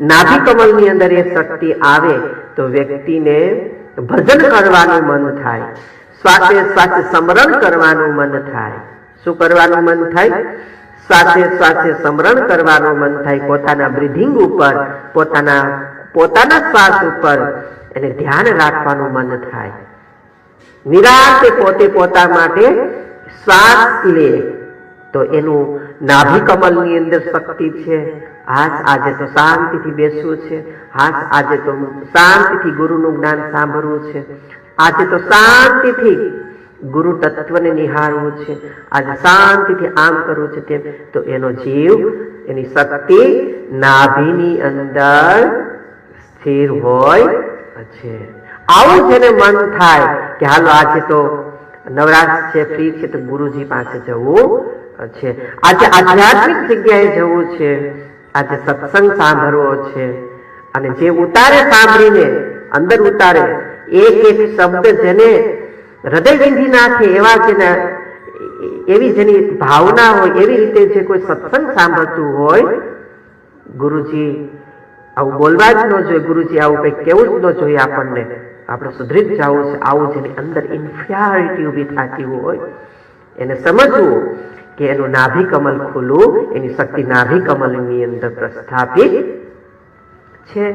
નાભી કમલની અંદર એ શક્તિ આવે તો વ્યક્તિને ભજન કરવાનું મન થાય. શ્વાસે શ્વાસે સમરણ કરવાનું મન થાય. શું કરવાનું મન થાય? શ્વાસે શ્વાસે સમરણ કરવાનું મન થાય. પોતાના બ્રિધિંગ ઉપર, પોતાના પોતાના શ્વાસ ઉપર એને ધ્યાન રાખવાનું મન થાય. નિરાશ પોતે પોતા માટે શ્વાસ લે. તો એનું નાભી કમલની અંદર શક્તિ છે. હાથ આજે તો શાંતિથી બેસવું છે. હાથ આજે તો શાંતિથી ગુરુનું જ્ઞાન સાંભળવું છે. આજે તો શાંતિથી ગુરુ તત્વને નિહાળવું છે. આજે શાંતિથી આમ કરવું છે તેમ. તો એનો જીવ, એની શક્તિ નાભીની અંદર સ્થિર હોય છે. આવું જેને મન થાય કે હાલો આજે તો નવરાશ છે, ફ્રી છે, તો ગુરુજી પાસે જવું છે. આજે આધ્યાત્મિક જગ્યાએ જવું છે. આજે સત્સંગ સાંભળવો છે. અને જે ઉતારે સાંભળીને અંદર ઉતારે એક એક શબ્દ જેને હૃદય વિંધી નાખે એવા જેને એવી જેની ભાવના હોય એવી રીતે જે કોઈ સત્સંગ સાંભળતું હોય ગુરુજી આવું બોલવા જ ન જોઈએ ગુરુજી આવું કંઈક કેવું જ ન જોઈએ આપણને. આપણે સુધરી જ જવું છે. આવું જેની અંદર ઇન્ફિયારિટી ઊભી થતી હોય એને સમજવું. કે એનું નાભી કમલ ખુલ્લું એની શક્તિ નાભી કમલની અંદર પ્રસ્થાપિત છે.